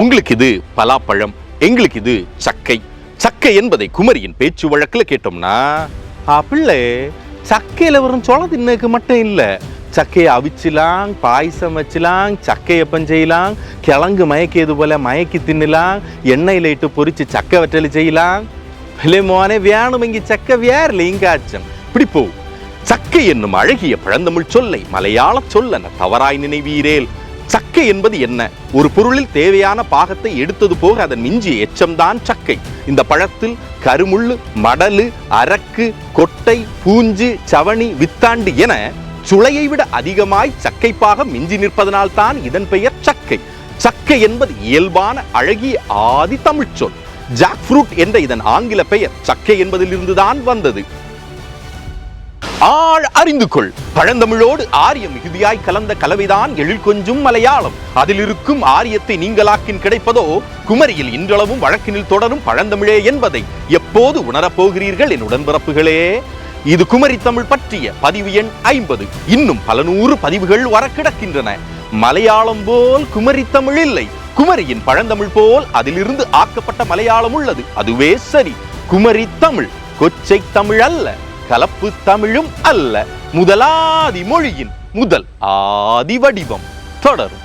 உங்களுக்கு இது பலாப்பழம் எங்களுக்கு இது சக்கை. சக்கை என்பதை குமரியின் பேச்சு வழக்கில் கேட்டோம்னா பிள்ளை சக்கையில வரும் சோளம் தின்னுக்கு மட்டும் இல்ல. சக்கையை அவிச்சிலாம் பாயசம் வச்சிலாம் சக்கையை செய்யலாம் கிழங்கு மயக்கியது போல மயக்கி தின்னலாம் எண்ணெயில இட்டு பொரிச்சு சக்கை வற்றலி செய்யலாம். பிள்ளை மோனே வேணுமெங்கி சக்கை வேறல இங்காச்சம் இப்படி போ. சக்கை என்னும் அழகிய பழந்தமிழ் சொல்லை மலையாள சொல்லன தவறாய் நினைவீரேல். சக்கை என்பது என்ன? ஒரு பொருளில் தேவையான பாகத்தை எடுத்தது போக அதன் மிஞ்சிய எச்சம்தான் சக்கை. இந்த பழத்தில் கருமுள்ளு மடலு அரக்கு கொட்டை பூஞ்சு சவணி வித்தாண்டு என சுளையை விட அதிகமாய் சக்கை பாகம் மிஞ்சி நிற்பதனால் தான் இதன் பெயர் சக்கை. சக்கை என்பது இயல்பான அழகிய ஆதி தமிழ்ச்சொல். ஜாக் ஃப்ரூட் என்ற இதன் ஆங்கில பெயர் சக்கை என்பதிலிருந்துதான் வந்தது. ஆள் அறிந்து கொள். பழந்தமிழோடு ஆரிய மிகுதியாய் கலந்த கலவைதான் எழில் கொஞ்சும் மலையாளம். அதில் இருக்கும் ஆரியத்தை நீங்களாக்கின் கிடைப்பதோ குமரியில் இன்றளவும் வழக்கினில் தொடரும் பழந்தமிழே என்பதை எப்போது உணரப் போகிறீர்கள் என் உடன்பிறப்புகளே? இது குமரி தமிழ் பற்றிய பதிவு எண் ஐம்பது. இன்னும் பல நூறு பதிவுகள் வர கிடக்கின்றன மலையாளம் போல் குமரி தமிழ் இல்லை. குமரியின் பழந்தமிழ் போல் அதிலிருந்து ஆக்கப்பட்ட மலையாளம் உள்ளது. அதுவே சரி. குமரி தமிழ். கொச்சை தமிழ் அல்ல. கலப்பு தமிழும் அல்ல முதலாதி மொழியின் முதல் ஆதி வடிவம் தொடரும்.